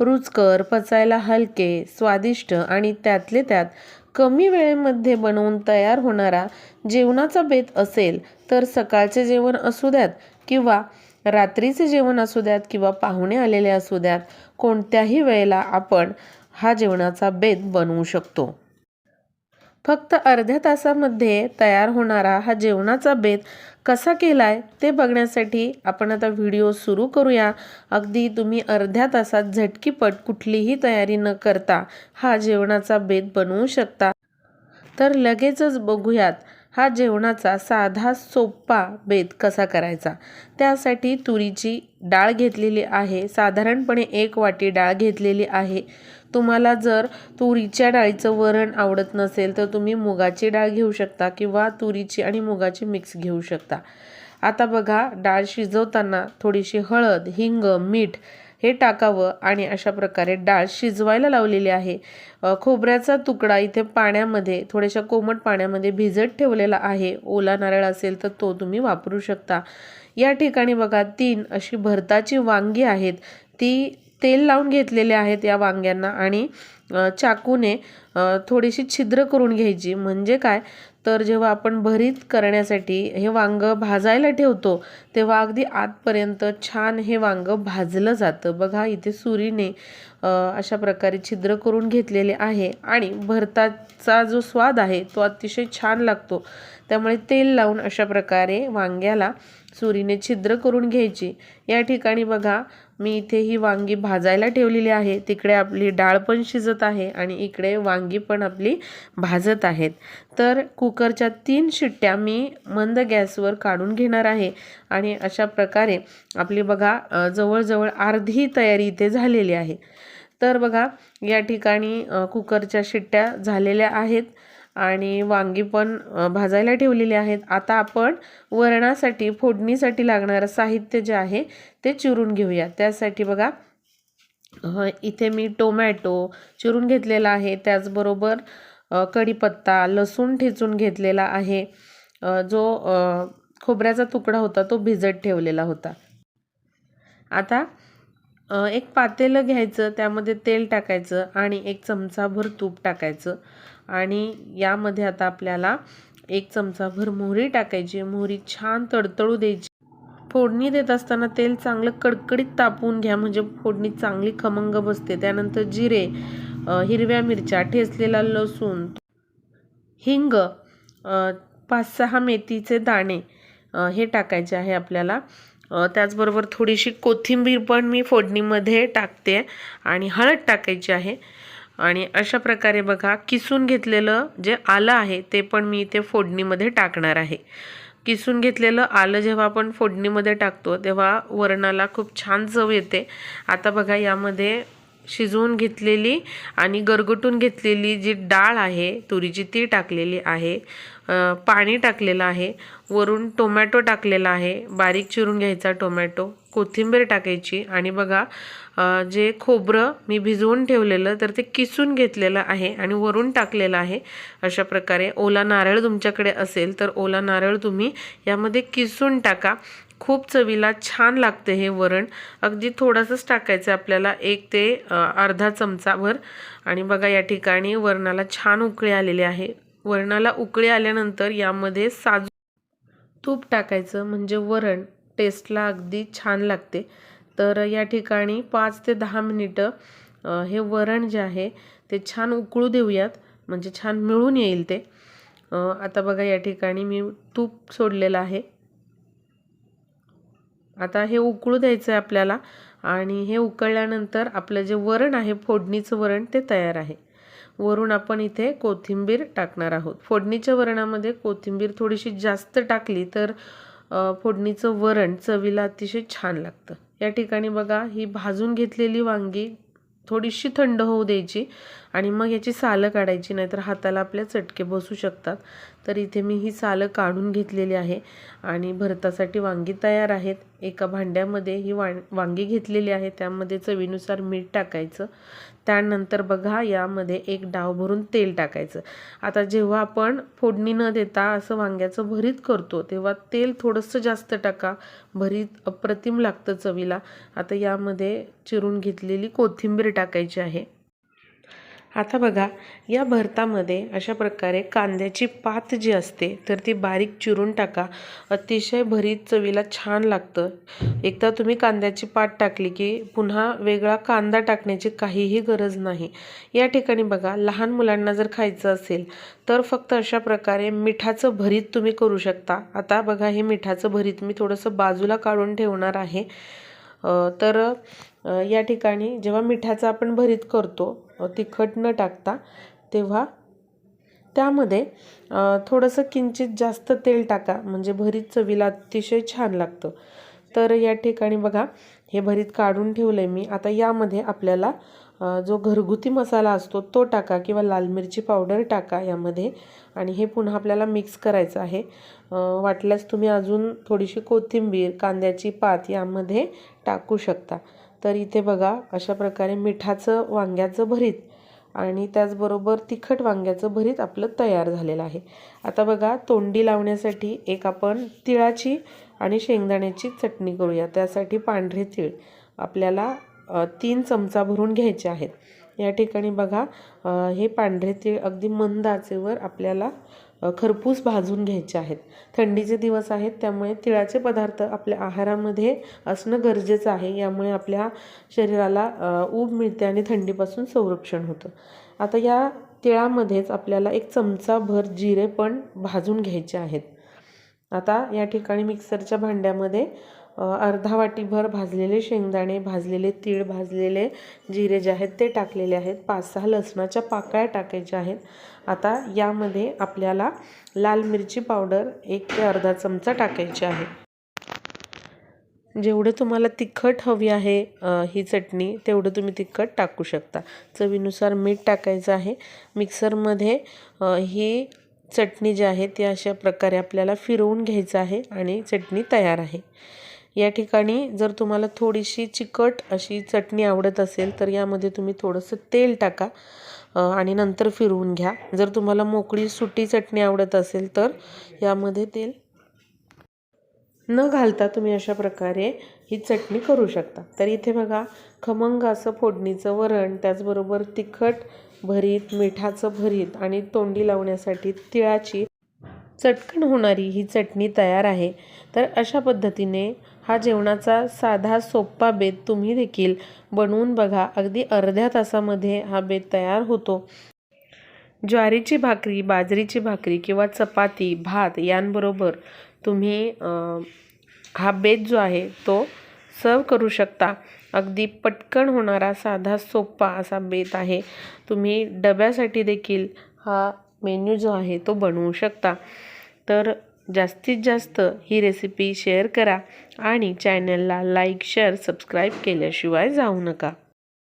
रुचकर पचायला हलके स्वादिष्ट आणि त्यातले त्यात कमी वेळेमध्ये बनवून तयार होणारा जेवणाचा बेत असेल तर सकाळचे जेवण असू द्यात किंवा रात्रीचे जेवण असू द्यात किंवा पाहुणे आलेले असू द्यात कोणत्याही वेळेला आपण हा जेवणाचा बेत बनवू शकतो. फक्त अर्ध्या तासामध्ये तयार होणारा हा जेवणाचा बेत कसा केलाय ते बघण्यासाठी आपण आता व्हिडिओ सुरू करूया. अगदी तुम्ही अर्ध्या तासात झटकीपट कुठलीही तयारी न करता हा जेवणाचा बेत बनवू शकता. तर लगेचच बघूयात. हा जेवणाचा साधा सोपा बेत कसा करायचा? त्यासाठी तुरीची डाळ घेतलेली आहे. साधारणपणे एक वाटी डाळ घेतलेली आहे. तुम्हाला जर तुरीच्या डाळीचं वरण आवडत नसेल तर तुम्ही मुगाची डाळ घेऊ शकता किंवा तुरीची आणि मुगाची मिक्स घेऊ शकता. आता बघा डाळ शिजवताना थोडीशी हळद हिंग मीठ हे टाकावं आणि अशा प्रकारे डाळ शिजवायला लावलेली आहे. खोबऱ्याचा तुकडा इथे पाण्यामध्ये थोड्याशा कोमट पाण्यामध्ये भिजत ठेवलेला आहे. ओला नारळ असेल तर तो तुम्ही वापरू शकता. या ठिकाणी बघा तीन अशी भरताची वांगी आहेत. ती तेल लावून घेतलेले आहेत या वांग्यांना आणि चाकूने थोडीशी छिद्र करून घ्यायची. म्हणजे काय? तर जेव्हा आपण भरीत करण्यासाठी हे वांग भाजायला ठेवतो तेव्हा अगदी आतपर्यंत छान हे वांग भाजलं जातं. बघा इथे सुरीने अशा प्रकारे छिद्र करून घेतलेले आहे आणि भरताचा जो स्वाद आहे तो अतिशय छान लागतो. त्यामुळे तेल लावून अशा प्रकारे वांग्याला सुरीने छिद्र करून घ्यायची. या ठिकाणी बघा मी इथे ही वांगी भाजायला ठेवलेली आहे. तिकडे आपली डाळ पण शिजत आहे आणि इकडे वांगी पण आपली भाजत आहेत. तर कुकरच्या तीन शिट्ट्या मी मंद गॅसवर काढून घेणार आहे आणि अशा प्रकारे आपली बघा जवळजवळ अर्धी तयारी इथे झालेली आहे. तर बघा या ठिकाणी कुकरच्या शिट्ट्या झालेल्या आहेत. आणि वांगी पण भाजायला ठेवलेली आहेत. आता आपण वरणासाठी फोडणीसाठी लागणारं साहित्य जे आहे ते चिरून घेऊया. त्यासाठी बघा इथे मी टोमॅटो चिरून घेतलेला आहे. त्याचबरोबर कढीपत्ता लसूण ठेचून घेतलेला आहे. जो खोबऱ्याचा तुकडा होता तो भिजत ठेवलेला होता. आता एक पातेलं घ्यायचं त्यामध्ये तेल टाकायचं आणि एक चमचाभर तूप टाकायचं. आणि यामध्ये आता आपल्याला एक चमचाभर मोहरी टाकायची मोहरी छान तडतडू द्यायची. फोडणी देत असताना तेल चांगलं कडकडीत तापवून घ्या. म्हणजे फोडणी चांगली खमंग बसते. त्यानंतर जिरे हिरव्या मिरच्या ठेचलेला लसूण हिंग पाच सहा मेथीचे दाणे हे टाकायचे आहे आपल्याला. त्याचबरोबर थोडीशी कोथिंबीर पण मी फोडणीमध्ये टाकते आणि हळद टाकायची आहे. आणि अशा प्रकारे बघा किसून घेतलेलं जे आलं आहे ते पण मी इथे फोडणीमध्ये टाकणार आहे. किसून घेतलेलं आलं जेव्हा आपण फोडणीमध्ये टाकतो तेव्हा वरणाला खूप छान चव येते. आता बघा यामध्ये शिजवून घेतलेली आणि गरगटून घेतलेली जी डाळ आहे तुरीची ती टाकलेली आहे. पाणी टाकलेलं आहे. वरून टोमॅटो टाकलेला आहे. बारीक चिरून घ्यायचा टोमॅटो. कोथिंबीर टाकायची आणि बघा जे खोबरं मी भिजवून ठेवलेलं तर ते किसून घेतलेलं आहे आणि वरून टाकलेलं आहे. अशा प्रकारे ओला नारळ तुमच्याकडे असेल तर ओला नारळ तुम्ही यामध्ये किसून टाका. खूप चवीला छान लागते हे वरण. अगदी थोडंसंच टाकायचं आपल्याला एक ते अर्धा चमचाभर. आणि बघा या ठिकाणी वरणाला छान उकळी आलेली आहे. वरणाला उकळी आल्यानंतर यामध्ये साजू तूप टाकायचं म्हणजे वरण टेस्टला अगदी छान लागते. तर या ठिकाणी पाच ते दहा मिनिटं हे वरण जे आहे ते छान उकळू देऊयात. म्हणजे छान मिळून येईल ते. आता बघा या ठिकाणी मी तूप सोडलेलं आहे. आता हे उकळू द्यायचं आहे आपल्याला आणि हे उकळल्यानंतर आपलं जे वरण आहे फोडणीचं वरण ते तयार आहे. वरून आपण इथे कोथिंबीर टाकणार आहोत. फोडणीच्या वरणामध्ये कोथिंबीर थोडीशी जास्त टाकली तर फोडणीचं वरण चवीला अतिशय छान लागतं. या ठिकाणी बघा ही भाजून घेतलेली वांगी थोडीशी थंड होऊ द्यायची. आणि मग याची सालं काढायची नाहीतर हाताला आपल्या चटके बसू शकतात. तर इथे मी ही सालं काढून घेतलेली आहे आणि भरतासाठी वांगी तयार आहेत. एका भांड्यामध्ये ही वां वांगी घेतलेली आहे. त्यामध्ये चवीनुसार मीठ टाकायचं. त्यानंतर बघा यामध्ये एक डाव भरून तेल टाकायचं. आता जेव्हा आपण फोडणी न देता असं वांग्याचं भरीत करतो तेव्हा तेल थोडंसं जास्त टाका. भरीत अप्रतिम लागतं चवीला. आता यामध्ये चिरून घेतलेली कोथिंबीर टाकायची आहे. आता बघा या भरतामध्ये अशा प्रकारे कांद्याची पात जी असते तर ती बारीक चिरून टाका. अतिशय भरीत चवीला छान लागतं. एकदा तुम्ही कांद्याची पात टाकली की पुन्हा वेगळा कांदा टाकण्याची काहीही गरज नाही. या ठिकाणी बघा लहान मुलांना जर खायचं असेल तर फक्त अशा प्रकारे मिठाचं भरीत तुम्ही करू शकता. आता बघा हे मिठाचं भरीत मी थोडंसं बाजूला काढून ठेवणार आहे. तर या ठिकाणी जेव्हा मिठाचा आपण भरीत करतो तिखट न टाकता तेव्हा त्यामध्ये थोडंसं किंचित जास्त तेल टाका. म्हणजे भरीत चवीला अतिशय छान लागतं. तर या ठिकाणी बघा हे भरीत काढून ठेवलं आहे मी. आता यामध्ये आपल्याला जो घरगुती मसाला असतो तो टाका किंवा लाल मिरची पावडर टाका यामध्ये. आणि हे पुन्हा आपल्याला मिक्स करायचं आहे. वाटल्यास तुम्ही अजून थोडीशी कोथिंबीर कांद्याची पात यामध्ये टाकू शकता. तर इथे बघा अशा प्रकारे मिठाचं वांग्याचं भरीत आणि त्याचबरोबर तिखट वांग्याचं भरीत आपलं तयार झालेलं आहे. आता बघा तोंडी लावण्यासाठी एक आपण तिळाची आणि शेंगदाण्याची चटणी करूया. त्यासाठी पांढरे तीळ आपल्याला तीन चमचा भरून घ्यायचे आहेत. या ठिकाणी बघा हे पांढरे तीळ अगदी मंद आचेवर आपल्याला खरपूस भाजून घ्यायचे आहेत. थंडीचे दिवस आहेत त्यामुळे तिळाचे पदार्थ आपल्या आहारामध्ये असणं गरजेचं आहे. यामुळे आपल्या शरीराला ऊब मिळते आणि थंडीपासून संरक्षण होतं. आता या तिळामध्येच आपल्याला एक चमचाभर जिरे पण भाजून घ्यायचे आहेत. आता या ठिकाणी मिक्सरच्या भांड्यामध्ये अर्धा वाटीभर भाजलेले शेंगदाणे भाजलेले तीळ भाजलेले जिरे जे आहेत ते टाकलेले आहेत. पाच सहा लसणाच्या पाकळ्या टाकायच्या आहेत. आता यामध्ये आपल्याला लाल मिरची पावडर एक ते अर्धा चमचा टाकायची आहे. जेवढं तुम्हाला तिखट हवी आहे ही चटणी तेवढं तुम्ही तिखट टाकू शकता. चवीनुसार मीठ टाकायचं आहे. मिक्सरमध्ये ही चटणी जी आहे ती अशा प्रकारे आपल्याला फिरवून घ्यायचं आहे आणि चटणी तयार आहे. या ठिकाणी जर तुम्हाला थोडीशी चिकट अशी चटणी आवडत असेल तर यामध्ये तुम्ही थोडंसं तेल टाका आणि नंतर फिरवून घ्या. जर तुम्हाला मोकळी सुटी चटणी आवडत असेल तर यामध्ये तेल न घालता तुम्ही अशा प्रकारे ही चटणी करू शकता. तर इथे बघा खमंग असं फोडणीचं वरण त्याचबरोबर तिखट भरीत मिठाचं भरीत आणि तोंडी लावण्यासाठी तिळाची चटकन होणारी ही चटणी तयार आहे. तर अशा पद्धतीने हा जेवणाचा साधा सोप्पा बेत तुम्ही देखील बनवून बघा. अगदी अर्ध्या तासामध्ये हा बेत तयार होतो. ज्वारीची भाकरी बाजरीची भाकरी किंवा चपाती भात यांबरोबर तुम्ही हा बेत जो आहे तो सर्व करू शकता. अगदी पटकन होणारा साधा सोप्पा असा बेत आहे. तुम्ही डब्यासाठी देखील हा मेन्यू जो आहे तो बनवू शकता. तर जास्तीत जास्त ही रेसिपी शेअर करा आणि चॅनलला लाईक शेअर सबस्क्राईब केल्याशिवाय जाऊ नका.